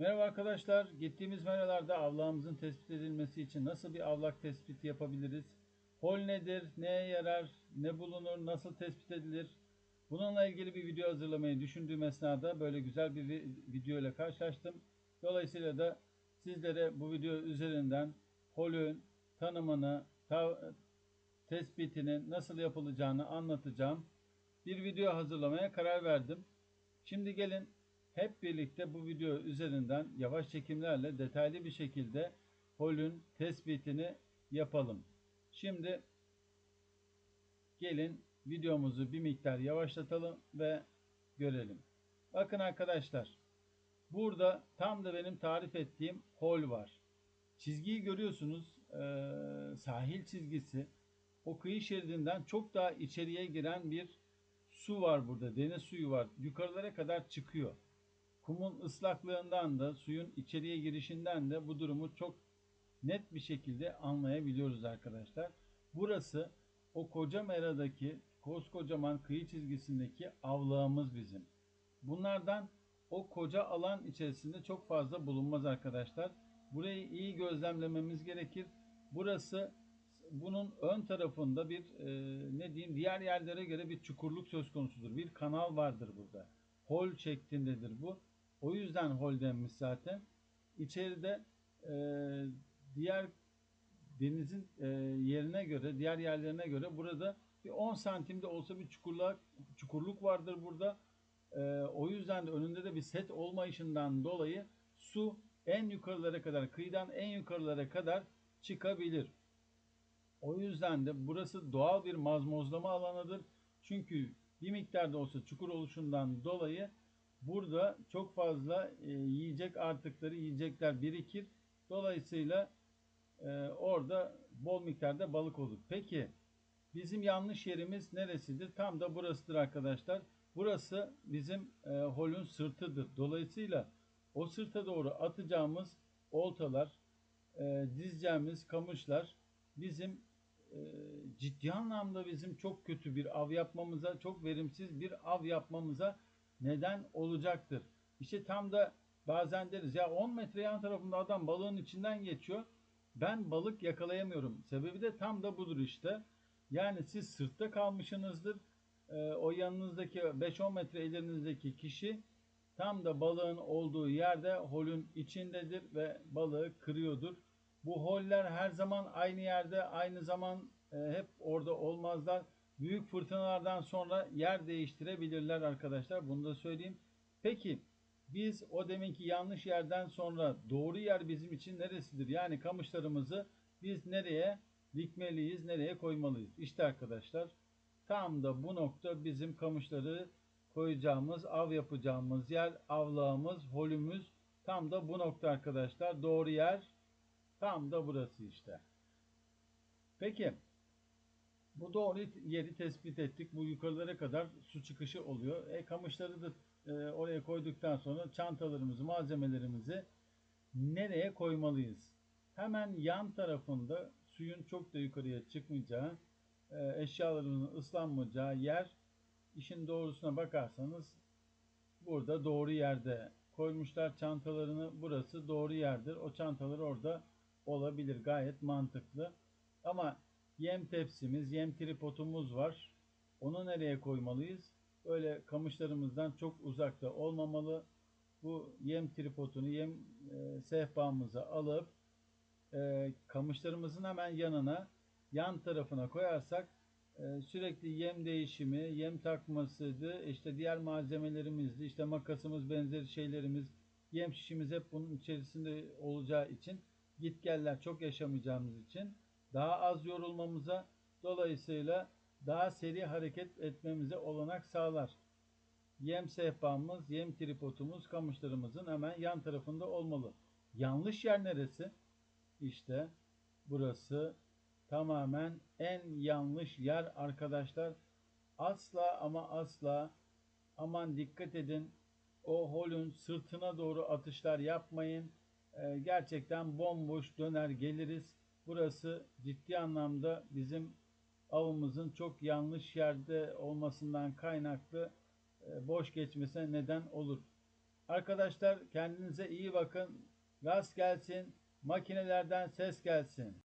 Merhaba arkadaşlar. Gittiğimiz meralarda avlağımızın tespit edilmesi için nasıl bir avlak tespiti yapabiliriz? Hol nedir? Neye yarar? Ne bulunur? Nasıl tespit edilir? Bununla ilgili bir video hazırlamayı düşündüğüm esnada böyle güzel bir video ile karşılaştım. Dolayısıyla da sizlere bu video üzerinden holün tanımını, tespitini nasıl yapılacağını anlatacağım. Bir video hazırlamaya karar verdim. Şimdi gelin hep birlikte bu video üzerinden yavaş çekimlerle detaylı bir şekilde holün tespitini yapalım. Şimdi gelin videomuzu bir miktar yavaşlatalım ve görelim. Bakın arkadaşlar burada tam da benim tarif ettiğim hol var. Çizgiyi görüyorsunuz ee, sahil çizgisi o kıyı şeridinden çok daha içeriye giren bir su var burada deniz suyu var yukarılara kadar çıkıyor. Kumun ıslaklığından da suyun içeriye girişinden de bu durumu çok net bir şekilde anlayabiliyoruz arkadaşlar. Burası o koca meradaki koskocaman kıyı çizgisindeki avlağımız bizim. Bunlardan o koca alan içerisinde çok fazla bulunmaz arkadaşlar. Burayı iyi gözlemlememiz gerekir. Burası bunun ön tarafında bir e, ne diyeyim diğer yerlere göre bir çukurluk söz konusudur. Bir kanal vardır burada. Hol şeklindedir bu. O yüzden hol denmiş zaten. İçeride e, diğer denizin e, yerine göre, diğer yerlerine göre burada bir 10 santimde olsa bir çukurluk, çukurluk vardır burada. E, o yüzden de önünde de bir set olmayışından dolayı su en yukarılara kadar, kıyıdan en yukarılara kadar çıkabilir. O yüzden de burası doğal bir mazmozlama alanıdır. Çünkü bir miktarda olsa çukur oluşundan dolayı burada çok fazla e, yiyecek artıkları yiyecekler birikir. Dolayısıyla e, orada bol miktarda balık olur. Peki bizim yanlış yerimiz neresidir? Tam da burasıdır arkadaşlar. Burası bizim e, holün sırtıdır. Dolayısıyla o sırta doğru atacağımız oltalar, e, dizeceğimiz kamışlar bizim e, ciddi anlamda bizim çok kötü bir av yapmamıza, çok verimsiz bir av yapmamıza neden olacaktır. İşte tam da bazen deriz ya 10 metre yan tarafında adam balığın içinden geçiyor. Ben balık yakalayamıyorum. Sebebi de tam da budur işte. Yani siz sırtta kalmışsınızdır. Ee, o yanınızdaki 5-10 metre ilerinizdeki kişi tam da balığın olduğu yerde holün içindedir ve balığı kırıyordur. Bu holler her zaman aynı yerde, aynı zaman e, hep orada olmazlar büyük fırtınalardan sonra yer değiştirebilirler arkadaşlar. Bunu da söyleyeyim. Peki biz o deminki yanlış yerden sonra doğru yer bizim için neresidir? Yani kamışlarımızı biz nereye dikmeliyiz, nereye koymalıyız? İşte arkadaşlar tam da bu nokta bizim kamışları koyacağımız, av yapacağımız yer, avlağımız, holümüz tam da bu nokta arkadaşlar. Doğru yer tam da burası işte. Peki bu doğru yeri tespit ettik. Bu yukarılara kadar su çıkışı oluyor. E, kamışları da e, oraya koyduktan sonra çantalarımızı, malzemelerimizi nereye koymalıyız? Hemen yan tarafında suyun çok da yukarıya çıkmayacağı, e, eşyalarımızın ıslanmayacağı yer işin doğrusuna bakarsanız burada doğru yerde koymuşlar çantalarını. Burası doğru yerdir. O çantalar orada olabilir. Gayet mantıklı. Ama Yem tepsimiz, yem tripodumuz var. Onu nereye koymalıyız? Böyle kamışlarımızdan çok uzakta olmamalı. Bu yem tripodunu, yem e, sehpamıza alıp e, kamışlarımızın hemen yanına, yan tarafına koyarsak e, sürekli yem değişimi, yem takmasıydı, işte diğer malzemelerimizdi, işte makasımız, benzeri şeylerimiz, yem şişimiz hep bunun içerisinde olacağı için git geller çok yaşamayacağımız için daha az yorulmamıza, dolayısıyla daha seri hareket etmemize olanak sağlar. Yem sehpamız, yem tripodumuz kamışlarımızın hemen yan tarafında olmalı. Yanlış yer neresi? İşte burası tamamen en yanlış yer arkadaşlar. Asla ama asla aman dikkat edin. O holün sırtına doğru atışlar yapmayın. Ee, gerçekten bomboş döner geliriz. Burası ciddi anlamda bizim avımızın çok yanlış yerde olmasından kaynaklı e, boş geçmesine neden olur. Arkadaşlar kendinize iyi bakın. Rast gelsin. Makinelerden ses gelsin.